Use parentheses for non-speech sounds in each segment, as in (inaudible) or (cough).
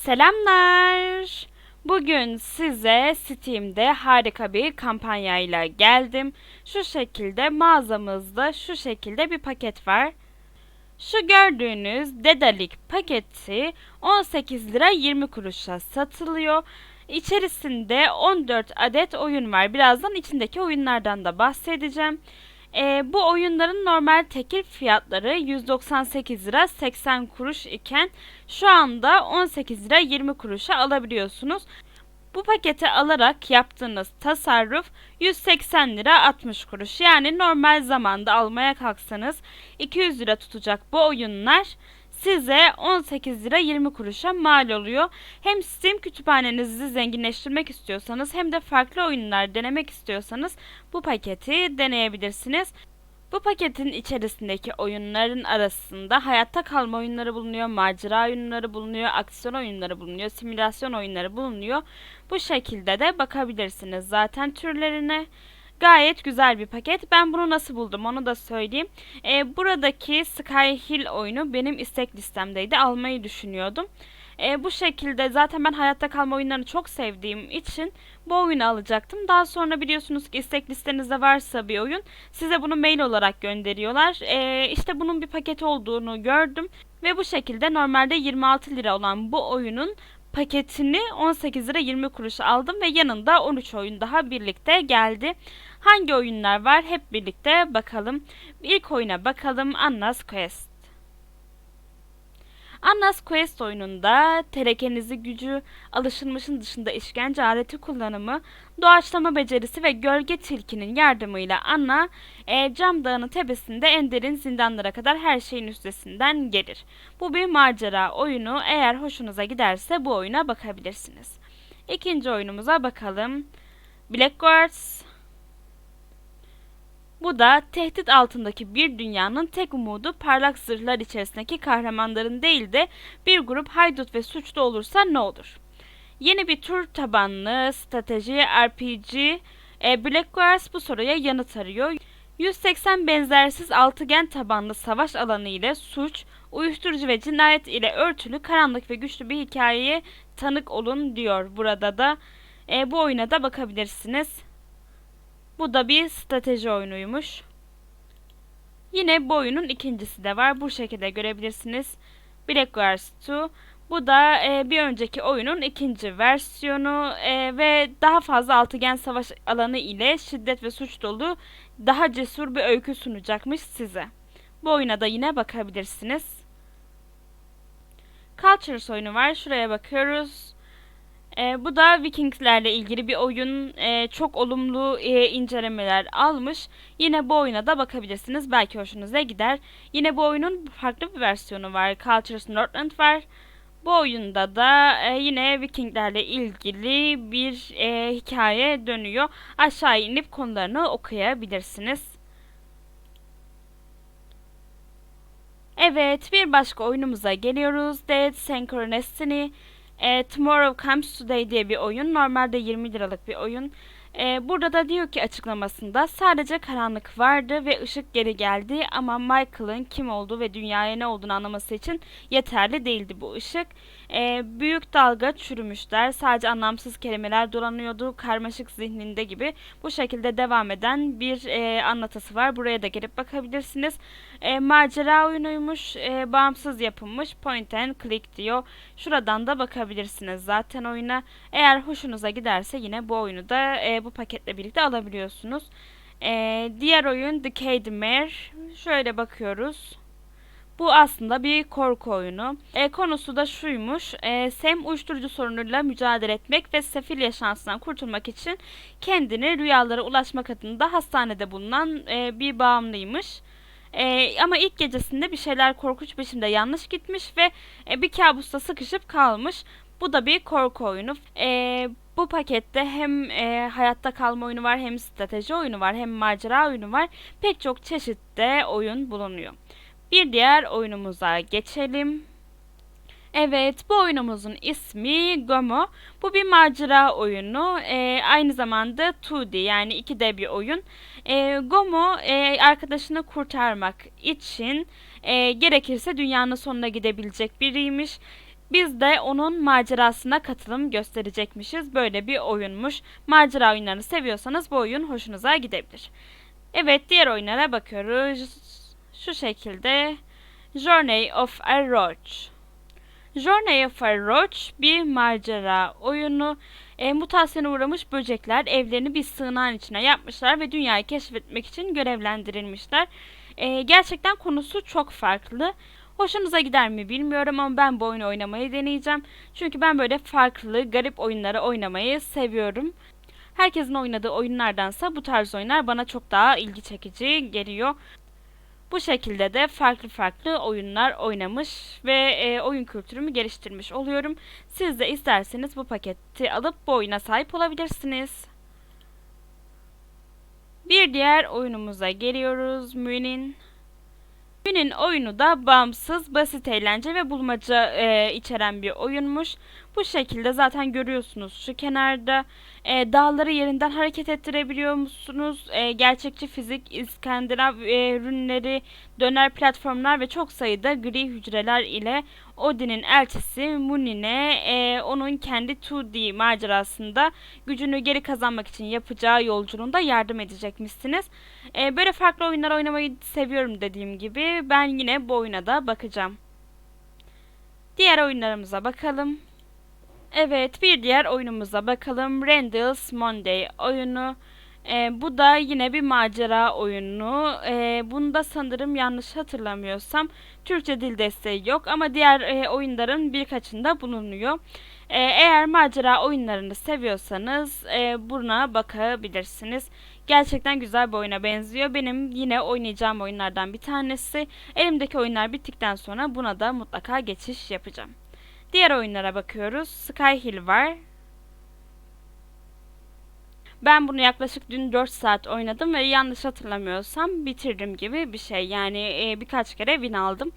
Selamlar. Bugün size Steam'de harika bir kampanyayla geldim. Şu şekilde mağazamızda şu şekilde bir paket var. Şu gördüğünüz Dedalik paketi 18 lira 20 kuruşa satılıyor. İçerisinde 14 adet oyun var. Birazdan içindeki oyunlardan da bahsedeceğim. Ee, bu oyunların normal tekil fiyatları 198 lira 80 kuruş iken şu anda 18 lira 20 kuruşa alabiliyorsunuz. Bu paketi alarak yaptığınız tasarruf 180 lira 60 kuruş. Yani normal zamanda almaya kalksanız 200 lira tutacak bu oyunlar size 18 lira 20 kuruşa mal oluyor. Hem Steam kütüphanenizi zenginleştirmek istiyorsanız hem de farklı oyunlar denemek istiyorsanız bu paketi deneyebilirsiniz. Bu paketin içerisindeki oyunların arasında hayatta kalma oyunları bulunuyor, macera oyunları bulunuyor, aksiyon oyunları bulunuyor, simülasyon oyunları bulunuyor. Bu şekilde de bakabilirsiniz zaten türlerine. Gayet güzel bir paket. Ben bunu nasıl buldum onu da söyleyeyim. Ee, buradaki Sky Hill oyunu benim istek listemdeydi. Almayı düşünüyordum. Ee, bu şekilde zaten ben hayatta kalma oyunlarını çok sevdiğim için bu oyunu alacaktım. Daha sonra biliyorsunuz ki istek listenizde varsa bir oyun size bunu mail olarak gönderiyorlar. Ee, işte bunun bir paket olduğunu gördüm. Ve bu şekilde normalde 26 lira olan bu oyunun paketini 18 lira 20 kuruş aldım ve yanında 13 oyun daha birlikte geldi. Hangi oyunlar var hep birlikte bakalım. İlk oyuna bakalım Anna's Quest. Anna's Quest oyununda terekenizi gücü, alışılmışın dışında işkence aleti kullanımı, doğaçlama becerisi ve gölge tilkinin yardımıyla Anna e, cam dağının tepesinde en derin zindanlara kadar her şeyin üstesinden gelir. Bu bir macera oyunu. Eğer hoşunuza giderse bu oyuna bakabilirsiniz. İkinci oyunumuza bakalım. Blackguards bu da tehdit altındaki bir dünyanın tek umudu parlak zırhlar içerisindeki kahramanların değil de bir grup haydut ve suçlu olursa ne olur? Yeni bir tur tabanlı strateji RPG e, Blackguards bu soruya yanıt arıyor. 180 benzersiz altıgen tabanlı savaş alanı ile suç, uyuşturucu ve cinayet ile örtülü karanlık ve güçlü bir hikayeye tanık olun diyor burada da. E, bu oyuna da bakabilirsiniz. Bu da bir strateji oyunuymuş. Yine bu oyunun ikincisi de var. Bu şekilde görebilirsiniz. Blackguards 2. Bu da e, bir önceki oyunun ikinci versiyonu e, ve daha fazla altıgen savaş alanı ile şiddet ve suç dolu daha cesur bir öykü sunacakmış size. Bu oyuna da yine bakabilirsiniz. Cultures oyunu var. Şuraya bakıyoruz. E, bu da Vikingslerle ilgili bir oyun. E, çok olumlu e, incelemeler almış. Yine bu oyuna da bakabilirsiniz. Belki hoşunuza gider. Yine bu oyunun farklı bir versiyonu var. Cultures Northland var. Bu oyunda da e, yine Vikinglerle ilgili bir e, hikaye dönüyor. Aşağı inip konularını okuyabilirsiniz. Evet, bir başka oyunumuza geliyoruz. Dead Synchronicity. E, Tomorrow Comes Today diye bir oyun. Normalde 20 liralık bir oyun. E, burada da diyor ki açıklamasında sadece karanlık vardı ve ışık geri geldi ama Michael'ın kim olduğu ve dünyaya ne olduğunu anlaması için yeterli değildi bu ışık. E, büyük dalga çürümüşler. Sadece anlamsız kelimeler dolanıyordu karmaşık zihninde gibi. Bu şekilde devam eden bir e, anlatısı var. Buraya da gelip bakabilirsiniz. E, macera oyunuymuş. E, bağımsız yapılmış. Point and click diyor. Şuradan da bakabilirsiniz zaten oyuna. Eğer hoşunuza giderse yine bu oyunu da e, bu paketle birlikte alabiliyorsunuz. E, diğer oyun The Cade Mare. Şöyle bakıyoruz. Bu aslında bir korku oyunu. E, konusu da şuymuş. E, Sam uyuşturucu sorunuyla mücadele etmek ve sefil yaşantısından kurtulmak için kendini rüyalara ulaşmak adına hastanede bulunan e, bir bağımlıymış. E, ama ilk gecesinde bir şeyler korkunç biçimde yanlış gitmiş ve e, bir kabusta sıkışıp kalmış. Bu da bir korku oyunu. E, bu pakette hem e, hayatta kalma oyunu var, hem strateji oyunu var, hem macera oyunu var. Pek çok çeşitte oyun bulunuyor. Bir diğer oyunumuza geçelim. Evet, bu oyunumuzun ismi Gomo. Bu bir macera oyunu. Ee, aynı zamanda 2D yani 2D bir oyun. Ee, Gomo e, arkadaşını kurtarmak için e, gerekirse dünyanın sonuna gidebilecek biriymiş. Biz de onun macerasına katılım gösterecekmişiz. Böyle bir oyunmuş. Macera oyunlarını seviyorsanız bu oyun hoşunuza gidebilir. Evet diğer oyunlara bakıyoruz. Şu şekilde Journey of a Roach. Journey of a Roach bir macera oyunu. E, mutasyona uğramış böcekler evlerini bir sığınağın içine yapmışlar ve dünyayı keşfetmek için görevlendirilmişler. E, gerçekten konusu çok farklı. Hoşunuza gider mi bilmiyorum ama ben bu oyunu oynamayı deneyeceğim. Çünkü ben böyle farklı, garip oyunları oynamayı seviyorum. Herkesin oynadığı oyunlardansa bu tarz oyunlar bana çok daha ilgi çekici geliyor. Bu şekilde de farklı farklı oyunlar oynamış ve e, oyun kültürümü geliştirmiş oluyorum. Siz de isterseniz bu paketi alıp bu oyuna sahip olabilirsiniz. Bir diğer oyunumuza geliyoruz. Münin. Münin oyunu da bağımsız, basit eğlence ve bulmaca e, içeren bir oyunmuş. Bu şekilde zaten görüyorsunuz şu kenarda e, dağları yerinden hareket ettirebiliyor musunuz? E, gerçekçi fizik, İskandinav e, ürünleri, döner platformlar ve çok sayıda gri hücreler ile Odin'in elçisi Munin'e e, onun kendi 2D macerasında gücünü geri kazanmak için yapacağı yolculuğunda yardım edecekmişsiniz. E, böyle farklı oyunlar oynamayı seviyorum dediğim gibi. Ben yine bu oyuna da bakacağım. Diğer oyunlarımıza bakalım. Evet bir diğer oyunumuza bakalım. Randall's Monday oyunu. Ee, bu da yine bir macera oyunu. Ee, bunda sanırım yanlış hatırlamıyorsam Türkçe dil desteği yok ama diğer e, oyunların birkaçında bulunuyor. Ee, eğer macera oyunlarını seviyorsanız e, buna bakabilirsiniz. Gerçekten güzel bir oyuna benziyor. Benim yine oynayacağım oyunlardan bir tanesi. Elimdeki oyunlar bittikten sonra buna da mutlaka geçiş yapacağım. Diğer oyunlara bakıyoruz. Skyhill var. Ben bunu yaklaşık dün 4 saat oynadım ve yanlış hatırlamıyorsam bitirdim gibi bir şey. Yani e, birkaç kere win aldım.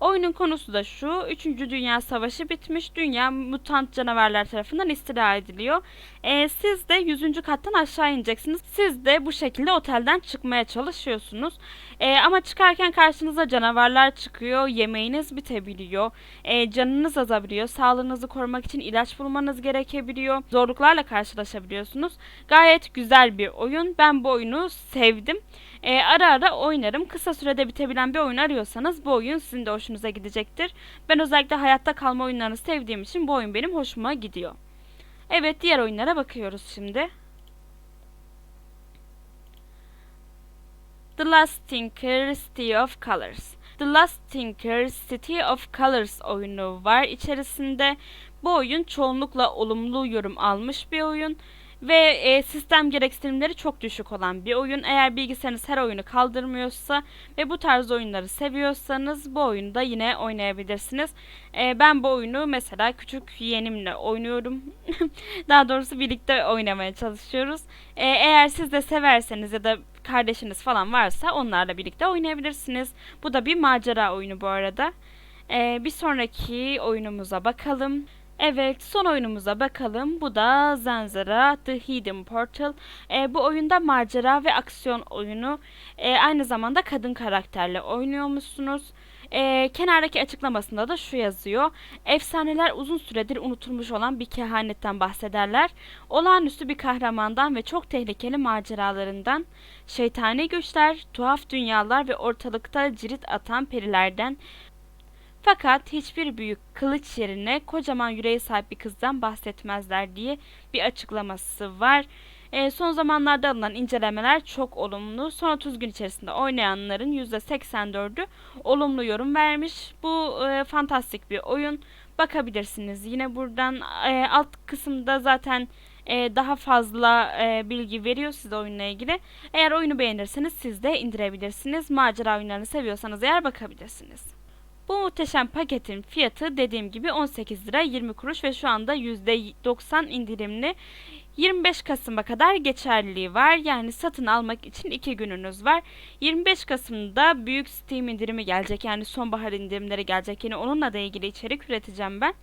Oyunun konusu da şu. 3. Dünya Savaşı bitmiş. Dünya mutant canavarlar tarafından istila ediliyor. Ee, siz de 100. kattan aşağı ineceksiniz. Siz de bu şekilde otelden çıkmaya çalışıyorsunuz. Ee, ama çıkarken karşınıza canavarlar çıkıyor. Yemeğiniz bitebiliyor. Ee, canınız azabiliyor. Sağlığınızı korumak için ilaç bulmanız gerekebiliyor. Zorluklarla karşılaşabiliyorsunuz. Gayet güzel bir oyun. Ben bu oyunu sevdim. Ee, ara ara oynarım. Kısa sürede bitebilen bir oyun arıyorsanız bu oyun sizin de hoşunuza gidecektir. Ben özellikle hayatta kalma oyunlarını sevdiğim için bu oyun benim hoşuma gidiyor. Evet diğer oyunlara bakıyoruz şimdi. The Last Tinker City of Colors. The Last Tinker City of Colors oyunu var içerisinde. Bu oyun çoğunlukla olumlu yorum almış bir oyun ve e, sistem gereksinimleri çok düşük olan bir oyun. Eğer bilgisayarınız her oyunu kaldırmıyorsa ve bu tarz oyunları seviyorsanız bu oyunu da yine oynayabilirsiniz. E, ben bu oyunu mesela küçük yeğenimle oynuyorum. (laughs) Daha doğrusu birlikte oynamaya çalışıyoruz. E, eğer siz de severseniz ya da kardeşiniz falan varsa onlarla birlikte oynayabilirsiniz. Bu da bir macera oyunu bu arada. E, bir sonraki oyunumuza bakalım. Evet son oyunumuza bakalım. Bu da Zanzara The Hidden Portal. E, bu oyunda macera ve aksiyon oyunu. E, aynı zamanda kadın karakterle oynuyormuşsunuz. E, kenardaki açıklamasında da şu yazıyor. Efsaneler uzun süredir unutulmuş olan bir kehanetten bahsederler. Olağanüstü bir kahramandan ve çok tehlikeli maceralarından, şeytani güçler, tuhaf dünyalar ve ortalıkta cirit atan perilerden fakat hiçbir büyük kılıç yerine kocaman yüreğe sahip bir kızdan bahsetmezler diye bir açıklaması var. E, son zamanlarda alınan incelemeler çok olumlu. Son 30 gün içerisinde oynayanların %84'ü olumlu yorum vermiş. Bu e, fantastik bir oyun. Bakabilirsiniz. Yine buradan e, alt kısımda zaten e, daha fazla e, bilgi veriyor size oyunla ilgili. Eğer oyunu beğenirseniz siz de indirebilirsiniz. Macera oyunlarını seviyorsanız eğer bakabilirsiniz. Bu muhteşem paketin fiyatı dediğim gibi 18 lira 20 kuruş ve şu anda %90 indirimli 25 Kasım'a kadar geçerliliği var. Yani satın almak için 2 gününüz var. 25 Kasım'da büyük Steam indirimi gelecek. Yani sonbahar indirimleri gelecek. Yine onunla da ilgili içerik üreteceğim ben.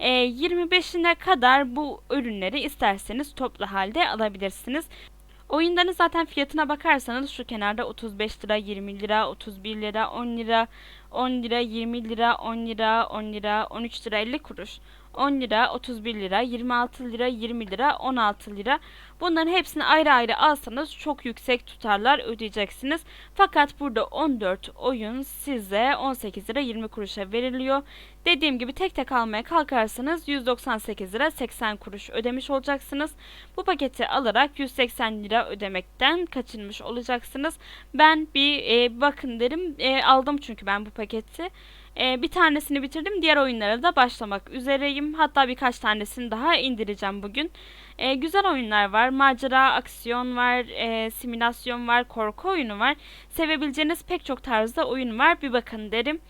E, 25'ine kadar bu ürünleri isterseniz toplu halde alabilirsiniz. Oyunların zaten fiyatına bakarsanız şu kenarda 35 lira, 20 lira, 31 lira, 10 lira, 10 lira, 20 lira, 10 lira, 10 lira, 13 lira 50 kuruş. 10 lira, 31 lira, 26 lira, 20 lira, 16 lira. Bunların hepsini ayrı ayrı alsanız çok yüksek tutarlar ödeyeceksiniz. Fakat burada 14 oyun size 18 lira 20 kuruşa veriliyor. Dediğim gibi tek tek almaya kalkarsanız 198 lira 80 kuruş ödemiş olacaksınız. Bu paketi alarak 180 lira ödemekten kaçınmış olacaksınız. Ben bir e, bakın derim E, aldım çünkü ben bu paketi. E, bir tanesini bitirdim. Diğer oyunlara da başlamak üzereyim. Hatta birkaç tanesini daha indireceğim bugün. E, güzel oyunlar var. Macera, aksiyon var, e, simülasyon var, korku oyunu var. Sevebileceğiniz pek çok tarzda oyun var. Bir bakın derim.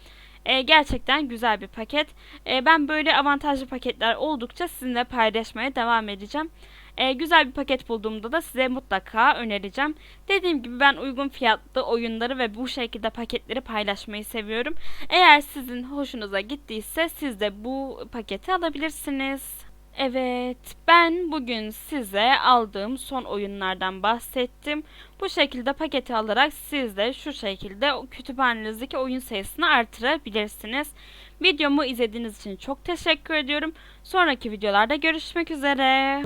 E, gerçekten güzel bir paket. E, ben böyle avantajlı paketler oldukça sizinle paylaşmaya devam edeceğim. E, güzel bir paket bulduğumda da size mutlaka önereceğim. Dediğim gibi ben uygun fiyatlı oyunları ve bu şekilde paketleri paylaşmayı seviyorum. Eğer sizin hoşunuza gittiyse siz de bu paketi alabilirsiniz. Evet, ben bugün size aldığım son oyunlardan bahsettim. Bu şekilde paketi alarak siz de şu şekilde kütüphanenizdeki oyun sayısını artırabilirsiniz. Videomu izlediğiniz için çok teşekkür ediyorum. Sonraki videolarda görüşmek üzere.